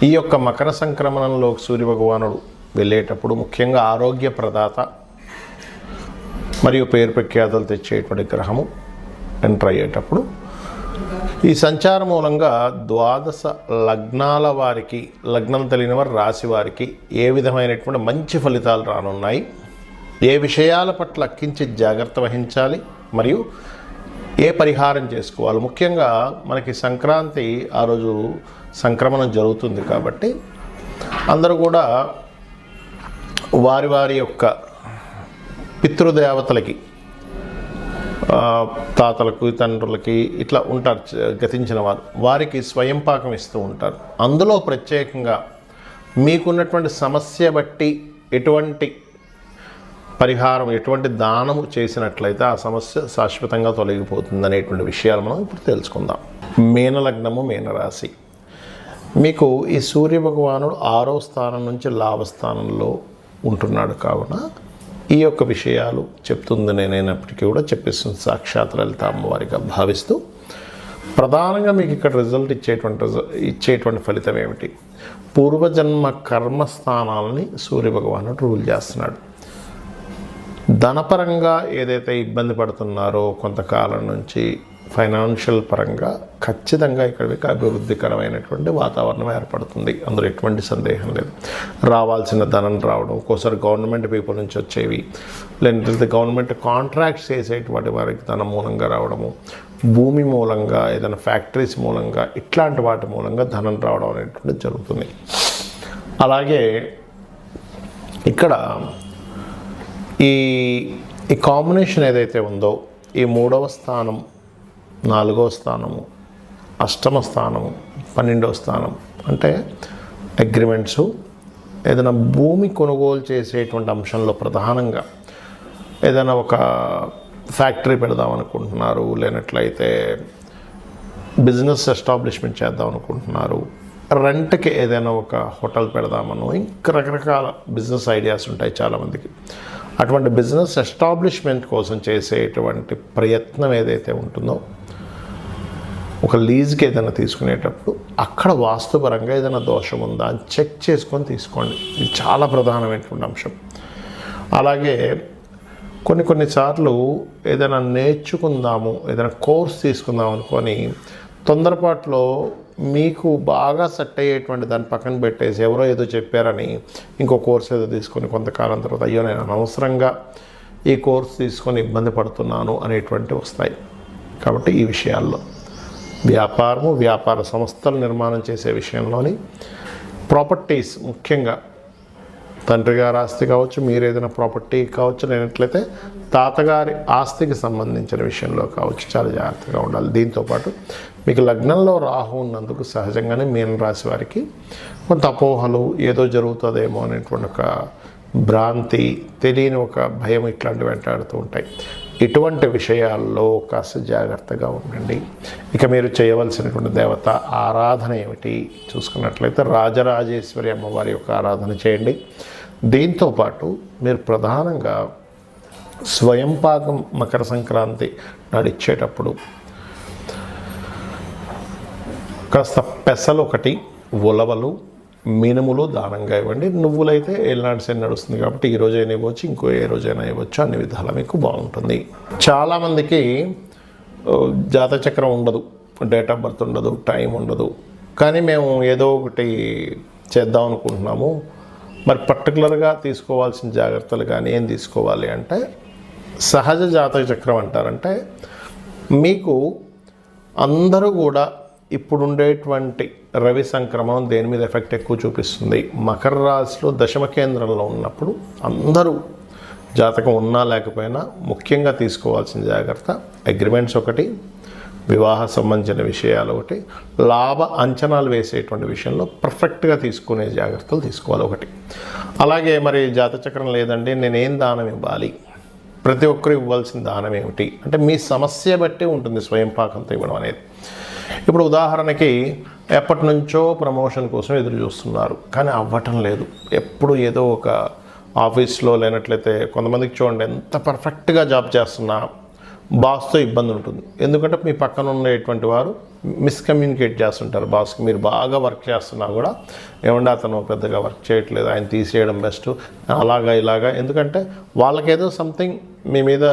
ఈ యొక్క మకర సంక్రమణంలో సూర్యభగవానుడు వెళ్ళేటప్పుడు ముఖ్యంగా ఆరోగ్య ప్రదాత మరియు పేరు ప్రఖ్యాతలు తెచ్చేటువంటి గ్రహము ఎంటర్ అయ్యేటప్పుడు ఈ సంచార మూలంగా ద్వాదశ లగ్నాల వారికి లగ్నం తెలియని వారు రాశి వారికి ఏ విధమైనటువంటి మంచి ఫలితాలు రానున్నాయి? ఏ విషయాల పట్ల కించిత్ జాగ్రత్త వహించాలి? మరియు ఏ పరిహారం చేసుకోవాలి? ముఖ్యంగా మనకి సంక్రాంతి ఆ రోజు సంక్రమణం జరుగుతుంది కాబట్టి అందరూ కూడా వారి వారి యొక్క పితృదేవతలకి తాతలకు తండ్రులకి ఇట్లా ఉంటారు గతించిన వారు. వారికి స్వయం పాకం ఇస్తూ ఉంటారు. అందులో ప్రత్యేకంగా మీకున్నటువంటి సమస్య బట్టి ఎటువంటి పరిహారం ఎటువంటి దానము చేసినట్లయితే ఆ సమస్య శాశ్వతంగా తొలగిపోతుంది అనేటువంటి విషయాలు మనం ఇప్పుడు తెలుసుకుందాం. మీనలగ్నము మీనరాశి మీకు ఈ సూర్య భగవానుడు ఆరో స్థానం నుంచి లాభస్థానంలో ఉంటున్నాడు కావున ఈ యొక్క విషయాలు చెప్తుంది నేనైనప్పటికీ కూడా చెప్పిస్తుంది సాక్షాత్ లలిత అమ్మవారిగా భావిస్తూ. ప్రధానంగా మీకు ఇక్కడ రిజల్ట్ ఇచ్చేటువంటి రిజ- ఇచ్చేటువంటి ఫలితం ఏమిటి? పూర్వజన్మ కర్మస్థానాలని సూర్య భగవానుడు రూల్ చేస్తున్నాడు. ధనపరంగా ఏదైతే ఇబ్బంది పడుతున్నారో కొంతకాలం నుంచి ఫైనాన్షియల్ పరంగా ఖచ్చితంగా ఇక్కడికి అభివృద్ధికరమైనటువంటి వాతావరణం ఏర్పడుతుంది. అందులో ఎటువంటి సందేహం లేదు. రావాల్సిన ధనం రావడం ఒక్కోసారి గవర్నమెంట్ పీపుల్ నుంచి వచ్చేవి లేదంటే గవర్నమెంట్ కాంట్రాక్ట్స్ చేసేటువంటి వారికి ధనం మూలంగా రావడము భూమి మూలంగా ఏదైనా ఫ్యాక్టరీస్ మూలంగా ఇట్లాంటి వాటి మూలంగా ధనం రావడం అనేటువంటిది జరుగుతుంది. అలాగే ఇక్కడ ఈ ఈ కాంబినేషన్ ఏదైతే ఉందో ఈ మూడవ స్థానం నాలుగవ స్థానము అష్టమ స్థానము పన్నెండవ స్థానం అంటే అగ్రిమెంట్స్ ఏదైనా భూమి కొనుగోలు చేసేటువంటి అంశంలో ప్రధానంగా ఏదైనా ఒక ఫ్యాక్టరీ పెడదాం అనుకుంటున్నారు లేనట్లయితే బిజినెస్ ఎస్టాబ్లిష్మెంట్ చేద్దాం అనుకుంటున్నారు రెంట్కి ఏదైనా ఒక హోటల్ పెడదామను ఇంకా రకరకాల బిజినెస్ ఐడియాస్ ఉంటాయి చాలామందికి. అటువంటి బిజినెస్ ఎస్టాబ్లిష్మెంట్ కోసం చేసేటువంటి ప్రయత్నం ఏదైతే ఉంటుందో ఒక లీజ్కి ఏదైనా తీసుకునేటప్పుడు అక్కడ వాస్తుపరంగా ఏదైనా దోషం ఉందా అని చెక్ చేసుకొని తీసుకోండి. ఇది చాలా ప్రధానమైనటువంటి అంశం. అలాగే కొన్ని కొన్నిసార్లు ఏదైనా నేర్చుకుందాము ఏదైనా కోర్స్ తీసుకుందాం అనుకొని తొందరపాట్లో మీకు బాగా సెట్ అయ్యేటువంటి దాన్ని పక్కన పెట్టేసి ఎవరో ఏదో చెప్పారని ఇంకో కోర్స్ ఏదో తీసుకొని కొంతకాలం తర్వాత అయ్యో నేను అనవసరంగా ఈ కోర్స్ తీసుకొని ఇబ్బంది పడుతున్నాను అనేటువంటి వస్తాయి. కాబట్టి ఈ విషయాల్లో వ్యాపారము వ్యాపార సంస్థలు నిర్మాణం చేసే విషయంలోని ప్రాపర్టీస్ ముఖ్యంగా తండ్రి గారి ఆస్తి కావచ్చు మీరు ఏదైనా ప్రాపర్టీ కావచ్చు లేనట్లయితే తాతగారి ఆస్తికి సంబంధించిన విషయంలో కావచ్చు చాలా జాగ్రత్తగా ఉండాలి. దీంతోపాటు మీకు లగ్నంలో రాహు ఉన్నందుకు సహజంగానే మీన రాశి వారికి కొంత అపోహలు ఏదో జరుగుతుందేమో అనేటువంటి ఒక భ్రాంతి తెలియని ఒక భయం ఇట్లాంటివి వెంటాడుతూ ఉంటాయి. ఇటువంటి విషయాల్లో కాస్త జాగ్రత్తగా ఉండండి. ఇక మీరు చేయవలసినటువంటి దేవత ఆరాధన ఏమిటి? చూసుకున్నట్లయితే రాజరాజేశ్వరి అమ్మవారి యొక్క ఆరాధన చేయండి. దీంతోపాటు మీరు ప్రధానంగా స్వయంపాకం మకర సంక్రాంతి నడిచేటప్పుడు కాస్త పెసలు ఒకటి ఉలవలు మినుములు దానంగా ఇవ్వండి. నువ్వులైతే ఏళ్ళనాటి శని నడుస్తుంది కాబట్టి ఈ రోజైనా ఇవ్వచ్చు ఇంకో ఏ రోజైనా ఇవ్వచ్చు. అన్ని విధాల మీకు బాగుంటుంది. చాలామందికి జాతచక్రం ఉండదు. డేట్ ఆఫ్ బర్త్ ఉండదు టైం ఉండదు. కానీ మేము ఏదో ఒకటి చేద్దాం అనుకుంటున్నాము. మరి పర్టికులర్గా తీసుకోవాల్సిన జాగ్రత్తలు కానీ ఏం తీసుకోవాలి అంటే సహజ జాతక చక్రం అంటారంటే మీకు అందరూ కూడా ఇప్పుడు ఉండేటువంటి రవి సంక్రమణం దేని మీద ఎఫెక్ట్ ఎక్కువ చూపిస్తుంది? మకర రాశిలో దశమ కేంద్రంలో ఉన్నప్పుడు అందరూ జాతకం ఉన్నా లేకపోయినా ముఖ్యంగా తీసుకోవాల్సిన జాగ్రత్త అగ్రిమెంట్స్ ఒకటి వివాహ సంబంధించిన విషయాలు ఒకటి లాభ అంచనాలు వేసేటువంటి విషయంలో పర్ఫెక్ట్గా తీసుకునే జాగ్రత్తలు తీసుకోవాలి ఒకటి. అలాగే మరి జాతచక్రం లేదండి నేనేం దానం ఇవ్వాలి? ప్రతి ఒక్కరు ఇవ్వాల్సిన దానం ఏమిటి? అంటే మీ సమస్య బట్టి ఉంటుంది స్వయం పాకంతో ఇవ్వడం అనేది. ఇప్పుడు ఉదాహరణకి ఎప్పటి నుంచో ప్రమోషన్ కోసం ఎదురు చూస్తున్నారు కానీ అవ్వటం లేదు. ఎప్పుడు ఏదో ఒక ఆఫీస్లో లేనట్లయితే కొంతమందికి చూడండి ఎంత పర్ఫెక్ట్గా జాబ్ చేస్తున్నా బాస్తో ఇబ్బంది ఉంటుంది. ఎందుకంటే మీ పక్కన ఉండేటువంటి వారు మిస్కమ్యూనికేట్ చేస్తుంటారు బాస్కి. మీరు బాగా వర్క్ చేస్తున్నా కూడా ఏమంటే అతను పెద్దగా వర్క్ చేయట్లేదు ఆయన తీసేయడం బెస్ట్ అలాగా ఇలాగా. ఎందుకంటే వాళ్ళకేదో సంథింగ్ మీ మీద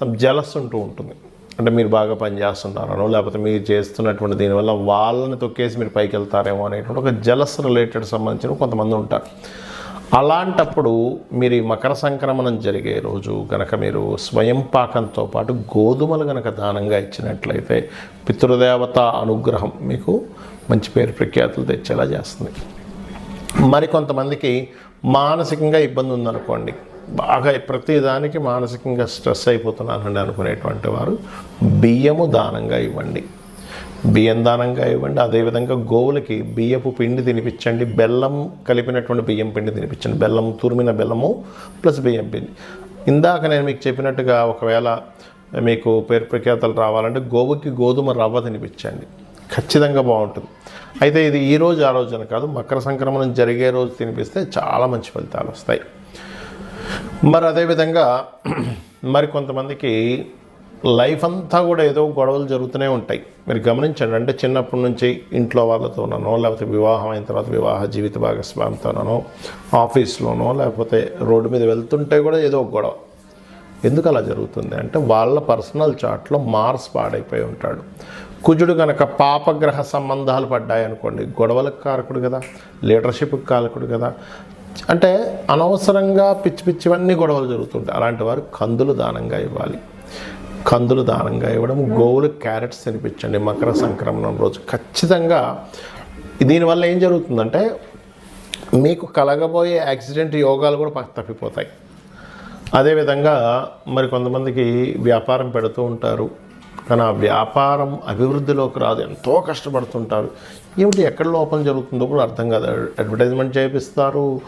సమ్ జలస్ ఉంటూ ఉంటుంది. అంటే మీరు బాగా పనిచేస్తున్నారనో లేకపోతే మీరు చేస్తున్నటువంటి దీనివల్ల వాళ్ళని తొక్కేసి మీరు పైకి వెళ్తారేమో అనేటువంటి ఒక జలస్ రిలేటెడ్ సంబంధించిన కొంతమంది ఉంటారు. అలాంటప్పుడు మీరు ఈ మకర సంక్రమణం జరిగే రోజు కనుక మీరు స్వయం పాకంతో పాటు గోధుమలు కనుక దానంగా ఇచ్చినట్లయితే పితృదేవత అనుగ్రహం మీకు మంచి పేరు ప్రఖ్యాతులు తెచ్చేలా చేస్తుంది. మరి కొంతమందికి మానసికంగా ఇబ్బంది ఉందనుకోండి బాగా ప్రతిదానికి మానసికంగా స్ట్రెస్ అయిపోతున్నానండి అనుకునేటువంటి వారు బియ్యము దానంగా ఇవ్వండి. బియ్యం దానంగా ఇవ్వండి. అదేవిధంగా గోవులకి బియ్యపు పిండి తినిపించండి. బెల్లం కలిపినటువంటి బియ్యం పిండి తినిపించండి. బెల్లం తురిమిన బెల్లము ప్లస్ బియ్యం పిండి. ఇందాక నేను మీకు చెప్పినట్టుగా ఒకవేళ మీకు పేరు ప్రఖ్యాతలు రావాలంటే గోవుకి గోధుమ రవ్వ తినిపించండి. ఖచ్చితంగా బాగుంటుంది. అయితే ఇది ఈ రోజు ఆ రోజు అని కాదు. మకర సంక్రమణం జరిగే రోజు తినిపిస్తే చాలా మంచి ఫలితాలు వస్తాయి. మరి అదేవిధంగా మరి కొంతమందికి లైఫ్ అంతా కూడా ఏదో గొడవలు జరుగుతూనే ఉంటాయి. మీరు గమనించండి అంటే చిన్నప్పటి నుంచి ఇంట్లో వాళ్ళతోనో లేకపోతే వివాహం అయిన తర్వాత వివాహ జీవిత భాగస్వామితోనో ఆఫీస్లోనో లేకపోతే రోడ్డు మీద వెళ్తుంటే కూడా ఏదో ఒక గొడవ. ఎందుకు అలా జరుగుతుంది? అంటే వాళ్ళ పర్సనల్ చాట్లో మార్స్ పాడైపోయి ఉంటాడు. కుజుడు కనుక పాపగ్రహ సంబంధాలు పడ్డాయనుకోండి గొడవలకు కారకుడు కదా లీడర్షిప్కి కారకుడు కదా అంటే అనవసరంగా పిచ్చి పిచ్చివన్నీ గొడవలు జరుగుతుంటాయి. అలాంటి వారు కందులు దానంగా ఇవ్వాలి. కందులు దానంగా ఇవ్వడం గోవులు క్యారెట్స్ తినిపించండి మకర సంక్రమణం రోజు. ఖచ్చితంగా దీనివల్ల ఏం జరుగుతుందంటే మీకు కలగబోయే యాక్సిడెంట్ యోగాలు కూడా పక్క తప్పిపోతాయి. అదేవిధంగా మరి కొంతమందికి వ్యాపారం పెడుతూ ఉంటారు. కానీ ఆ వ్యాపారం అభివృద్ధిలోకి రాదు. ఎంతో కష్టపడుతుంటారు. ఏమిటి ఎక్కడ లోపం జరుగుతుందో కూడా అర్థం కాదు. అడ్వర్టైజ్మెంట్ చేపిస్తారు.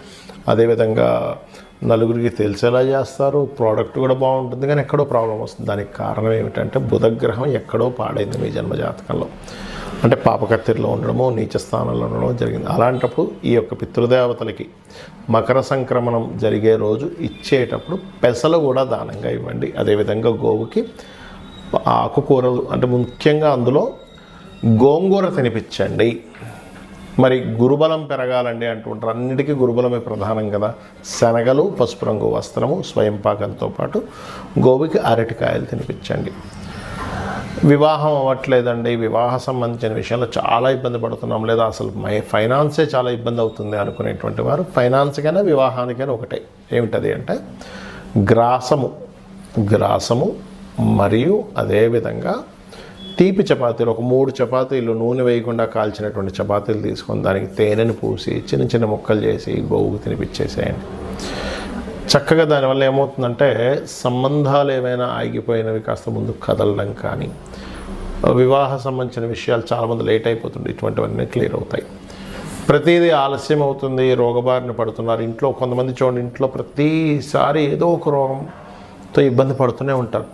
అదేవిధంగా నలుగురికి తెలిసేలా చేస్తారు. ప్రోడక్ట్ కూడా బాగుంటుంది కానీ ఎక్కడో ప్రాబ్లం వస్తుంది. దానికి కారణం ఏమిటంటే బుధగ్రహం ఎక్కడో పాడైంది మీ జన్మజాతకంలో. అంటే పాపకత్తిరిలో ఉండడమో నీచ స్థానంలో ఉండడమో జరిగింది. అలాంటప్పుడు ఈ యొక్క పితృదేవతలకి మకర సంక్రమణం జరిగే రోజు ఇచ్చేటప్పుడు పెసలు కూడా దానంగా ఇవ్వండి. అదేవిధంగా గోవుకి ఆకుకూరలు అంటే ముఖ్యంగా అందులో గోంగూర తినిపించండి. మరి గురుబలం పెరగాలండి అంటుంటారు. అన్నిటికీ గురుబలమే ప్రధానం కదా. శనగలు పసుపు రంగు వస్త్రము స్వయం పాకంతో పాటు గోవుకి అరటికాయలు తినిపించండి. వివాహం అవ్వట్లేదండి. వివాహ సంబంధించిన విషయంలో చాలా ఇబ్బంది పడుతున్నాం. లేదా అసలు మై ఫైనాన్సే చాలా ఇబ్బంది అవుతుంది అనుకునేటువంటి వారు ఫైనాన్స్కైనా వివాహానికైనా ఒకటే. ఏమిటది అంటే గ్రాసము. గ్రాసము మరియు అదేవిధంగా తీపి చపాతీలు ఒక మూడు చపాతీలు నూనె వేయకుండా కాల్చినటువంటి చపాతీలు తీసుకొని దానికి తేనెను పూసి చిన్న చిన్న ముక్కలు చేసి గోవుకు తినిపించేసేయండి. చక్కగా దానివల్ల ఏమవుతుందంటే సంబంధాలు ఏమైనా ఆగిపోయినవి కాస్త ముందు కదలడం కానీ వివాహ సంబంధించిన విషయాలు చాలామంది లేట్ అయిపోతుంది ఇటువంటివన్నీ క్లియర్ అవుతాయి. ప్రతిదీ ఆలస్యం అవుతుంది రోగబారిన పడుతున్నారు. ఇంట్లో కొంతమంది చూడండి ఇంట్లో ప్రతిసారి ఏదో ఒక రోగంతో ఇబ్బంది పడుతూనే ఉంటారు.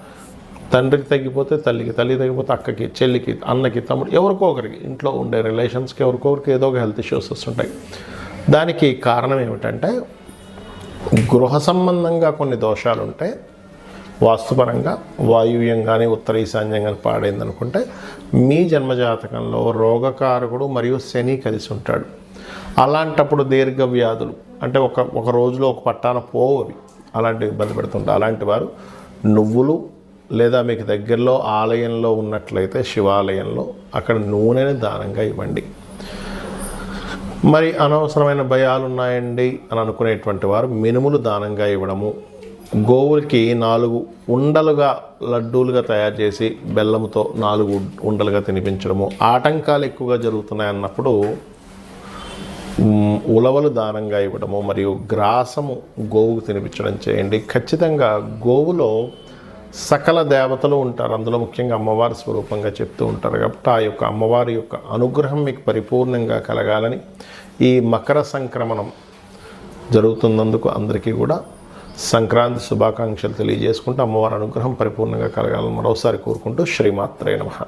తండ్రికి తగ్గిపోతే తల్లికి తల్లి తగ్గిపోతే అక్కకి చెల్లికి అన్నకి తమ్ముడు ఎవరికో ఒకరికి ఇంట్లో ఉండే రిలేషన్స్కి ఎవరికో ఒకరికి ఏదో ఒక హెల్త్ ఇష్యూస్ వస్తుంటాయి. దానికి కారణం ఏమిటంటే గృహ సంబంధంగా కొన్ని దోషాలు ఉంటాయి వాస్తుపరంగా వాయువ్యం కానీ ఉత్తర ఈశాన్యం కానీ పాడైంది అనుకుంటే మీ జన్మజాతకంలో రోగకారకుడు మరియు శని కలిసి ఉంటాడు అలాంటప్పుడు దీర్ఘ వ్యాధులు అంటే ఒక ఒక రోజులో ఒక పట్టాన పోవు అవి. అలాంటివి ఇబ్బంది పెడుతుంటారు. అలాంటి వారు నువ్వులు లేదా మీకు దగ్గరలో ఆలయంలో ఉన్నట్లయితే శివాలయంలో అక్కడ నూనెని దానంగా ఇవ్వండి. మరి అనవసరమైన భయాలు ఉన్నాయండి అని అనుకునేటువంటి వారు మినుములు దానంగా ఇవ్వడము గోవులకి నాలుగు ఉండలుగా లడ్డూలుగా తయారు చేసి బెల్లంతో నాలుగు ఉండలుగా తినిపించడము ఆటంకాలు ఎక్కువగా జరుగుతున్నాయి అన్నప్పుడు ఉలవలు దానంగా ఇవ్వడము మరియు గ్రాసము గోవుకు తినిపించడం చేయండి. ఖచ్చితంగా గోవులో సకల దేవతలు ఉంటారు. అందులో ముఖ్యంగా అమ్మవారి స్వరూపంగా చెప్తూ ఉంటారు కాబట్టి ఆ యొక్క అమ్మవారి యొక్క అనుగ్రహం మీకు పరిపూర్ణంగా కలగాలని ఈ మకర సంక్రమణం జరుగుతున్నందుకు అందరికీ కూడా సంక్రాంతి శుభాకాంక్షలు తెలియజేసుకుంటూ అమ్మవారి అనుగ్రహం పరిపూర్ణంగా కలగాలని మరోసారి కోరుకుంటూ శ్రీమాత్రే నమ.